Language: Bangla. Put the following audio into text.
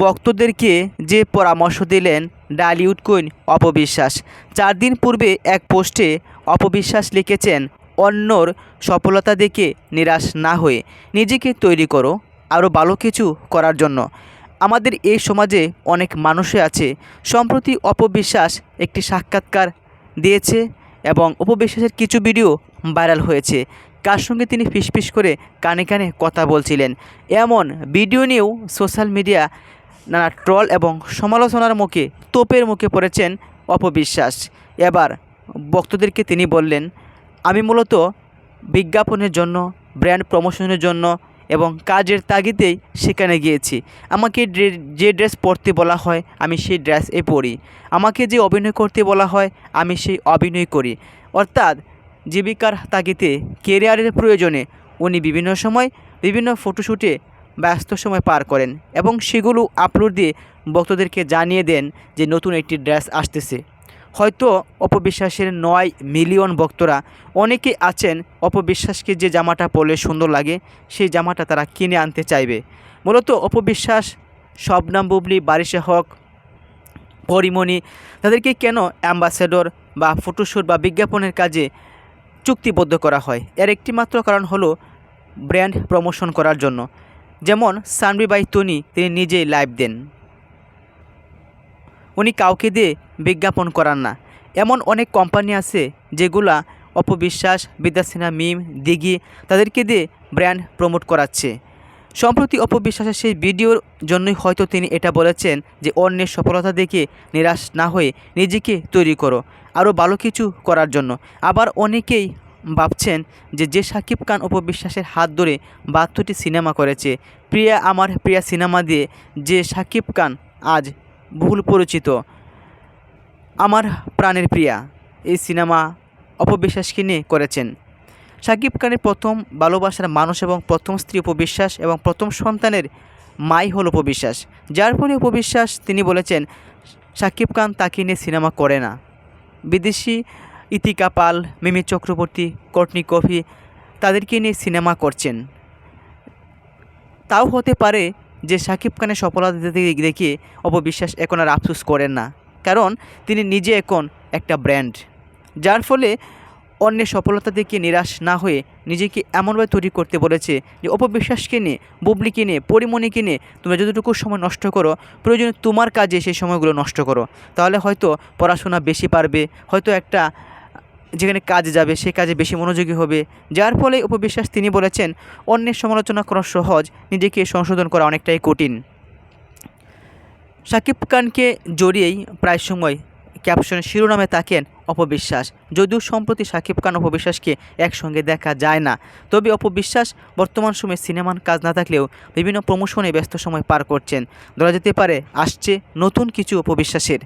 ভক্তদেরকে যে পরামর্শ দিলেন, ডালিউড কুইন, অপবিশ্বাস। চার দিন পূর্বে এক পোস্টে অপবিশ্বাস লিখেছেন, অন্যর সফলতা দেখে নিরাশ না হয়ে, নিজেকে তৈরি করো আরও ভালো কিছু করার জন্য। আমাদের এই সমাজে অনেক মানুষই আছে, সম্প্রতি অপবিশ্বাস একটি সাক্ষাৎকার দিয়েছে এবং অপবিশ্বাসের কিছু ভিডিও ভাইরাল হয়েছে। কার সঙ্গে তিনি ফিসফিস করে কানে কানে কথা বলছিলেন। এমন ভিডিও নিয়েও সোশ্যাল মিডিয়া নানা ট্রল এবং সমালোচনার মুখে, তোপের মুখে পড়েছেন অপবিশ্বাস এবার ভক্তদেরকে তিনি বললেন, আমি মূলত বিজ্ঞাপনের জন্য, ব্র্যান্ড প্রমোশনের জন্য এবং কাজের তাগিদেই সেখানে গিয়েছি। আমাকে যে ড্রেস পরতে বলা হয়, আমি সেই ড্রেসে পরি। আমাকে যে অভিনয় করতে বলা হয়, আমি সেই অভিনয় করি। অর্থাৎ জীবিকার তাগিতে কেরিয়ারের প্রয়োজনে উনি বিভিন্ন সময় বিভিন্ন ফটোশ্যুটে ব্যস্ত সময় পার করেন এবং সেগুলো আপলোড দিয়ে ভক্তদেরকে জানিয়ে দেন যে নতুন একটি ড্রেস আসতেছে। হয়তো অপবিশ্বাসের নয় মিলিয়ন ভক্তরা অনেকে আছেন অপবিশ্বাসকে যে জামাটা পরলে সুন্দর লাগে, সেই জামাটা তারা কিনে আনতে চাইবে। মূলত অপবিশ্বাস, শবনাম বুবলি, বারিশা হক, পরিমণি তাদেরকে কেন অ্যাম্বাসেডর বা ফটোশ্যুট বা বিজ্ঞাপনের কাজে চুক্তিবদ্ধ করা হয়। এর একটি মাত্র কারণ হলো ব্র্যান্ড প্রমোশন করার জন্য। যেমন সানবি বাই তনি তিনি নিজেই লাইভ দেন। উনি কাউকে দিয়ে বিজ্ঞাপন করান না। এমন অনেক কোম্পানি আছে যেগুলা অপবিশ্বাস, বিদ্যাসিনা মিম, দিঘি, তাদেরকে দিয়ে ব্র্যান্ড প্রমোট করাচ্ছে। সম্প্রতি অপবিশ্বাসের সেই ভিডিওর জন্যই হয়তো তিনি এটা বলেছেন যে অন্যের সফলতা দেখে নিরাশ না হয়ে নিজেকে তৈরি করো। আরও ভালো কিছু করার জন্য। আবার অনেকেই ভাবছেন যে যে সাকিব খান অপবিশ্বাসের হাত ধরে বাহাত্তরটি সিনেমা করেছে, প্রিয়া, আমার প্রিয়া সিনেমা দিয়ে যে সাকিব খান আজ ভুল পরিচিত। আমার প্রাণের প্রিয়া, এই সিনেমা অপবিশ্বাসকে নিয়ে করেছেন। সাকিব খানের প্রথম ভালোবাসার মানুষ এবং প্রথম স্ত্রী উপবিশ্বাস এবং প্রথম সন্তানের মাই হল উপবিশ্বাস যার ফলে উপবিশ্বাস তিনি বলেছেন, সাকিব খান তাকে নিয়ে সিনেমা করে না। বিদেশি ইতিকা পাল মিমি চক্রবর্তী, কটনি কফি তাদেরকে নিয়ে সিনেমা করছেন। তাও হতে পারে যে সাকিব খানের সফলতা দেখে- অপবিশ্বাস এখন আর আফসুস করেন না। কারণ তিনি নিজে এখন একটা ব্র্যান্ড। যার ফলে অন্যের সফলতা দেখে নিরাশ না হয়ে নিজেকে এমনভাবে তৈরি করতে বলেছে যে অপবিশ্বাসকে নিয়ে বুবলিকে নিয়ে পরিমণিকে নিয়ে তোমরা যতটুকু সময় নষ্ট করো, প্রয়োজনে তোমার কাজে সেই সময়গুলো নষ্ট করো। তাহলে হয়তো পড়াশোনা বেশি পারবে, হয়তো একটা, যেখানে কাজে যাবে, সে কাজে বেশি মনোযোগী হবে। যার ফলে উপবিশ্বাস তিনি বলেছেন, অন্যের সমালোচনা করা সহজ, নিজেকে সংশোধন করা অনেকটাই কঠিন। শাকিব খানকে জড়িয়েই প্রায় সময় ক্যাপশনের শিরোনামে থাকেন অপবিশ্বাস। যদিও সম্প্রতি সাকিব খান অপবিশ্বাসকে একসঙ্গে দেখা যায় না, তবে অপবিশ্বাস বর্তমান সময়ে সিনেমান কাজ না থাকলেও বিভিন্ন প্রমোশনে ব্যস্ত সময় পার করছেন। ধরা যেতে পারে, আসছে নতুন কিছু অপবিশ্বাসের।